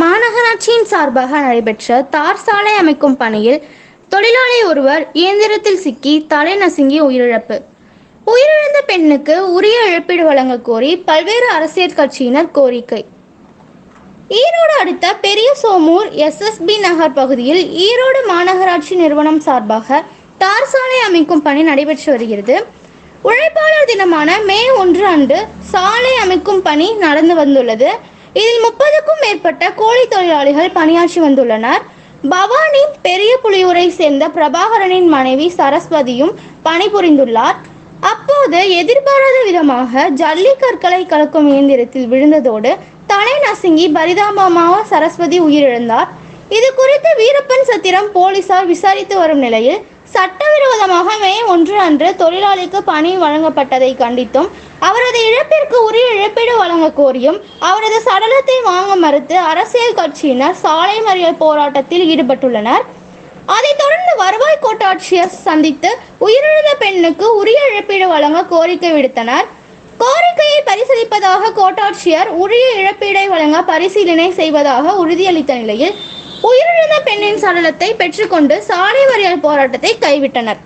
மாநகராட்சியின் சார்பாக நடைபெற்ற தார் சாலை அமைக்கும் பணியில் தொழிலாளி ஒருவர் இயந்திரத்தில் சிக்கி தலை நசுங்கி உயிரிழப்பு. உயிரிழந்த பெண்ணுக்கு உரிய இழப்பீடு வழங்க கோரி பல்வேறு அரசியல் கட்சியினர் கோரிக்கை. ஈரோடு அடுத்த பெரிய சோமூர் எஸ்எஸ்பி நகர் பகுதியில் ஈரோடு மாநகராட்சி நிறுவனம் சார்பாக தார் சாலை அமைக்கும் பணி நடைபெற்று வருகிறது. உழைப்பாளர் தினமான மே ஒன்று அன்று சாலை அமைக்கும் பணி நடந்து வந்துள்ளது. இதில் முப்பதுக்கும் மேற்பட்ட கோழி தொழிலாளிகள் பணியாற்றி வந்துள்ளனர். பவானி பெரிய புலியூரை சேர்ந்த பிரபாகரனின் மனைவி சரஸ்வதியும் பணிபுரிந்துள்ளார். அப்போது எதிர்பாராத விதமாக ஜல்லி கற்களை கலக்கும் இயந்திரத்தில் விழுந்ததோடு தலை நசுங்கி பரிதாபமாக சரஸ்வதி உயிரிழந்தார். இது குறித்து வீரப்பன் சத்திரம் போலீசார் விசாரித்து வரும் நிலையில் சட்டவிரோதமாக மே ஒன்று அன்று தொழிலாளிக்கு பணி வழங்கப்பட்டதை கண்டித்தும் அவரது இழப்பிற்கு உரிய இழப்பீடு வழங்க கோரியும் அவரது சடலத்தை வாங்க மறுத்து அரசியல் கட்சியினர் சாலை மறியல் போராட்டத்தில் ஈடுபட்டுள்ளனர். அதைத் தொடர்ந்து வருவாய் கோட்டாட்சியர் சந்தித்து உயிரிழந்த பெண்ணுக்கு உரிய இழப்பீடு வழங்க கோரிக்கை விடுத்தனர். கோரிக்கையை பரிசீலிப்பதாக கோட்டாட்சியர் உரிய இழப்பீடை வழங்க பரிசீலனை செய்வதாக உறுதியளித்த நிலையில் உயிரிழந்த பெண்ணின் சடலத்தை பெற்றுக்கொண்டு சாலை மறியல் போராட்டத்தை கைவிட்டனர்.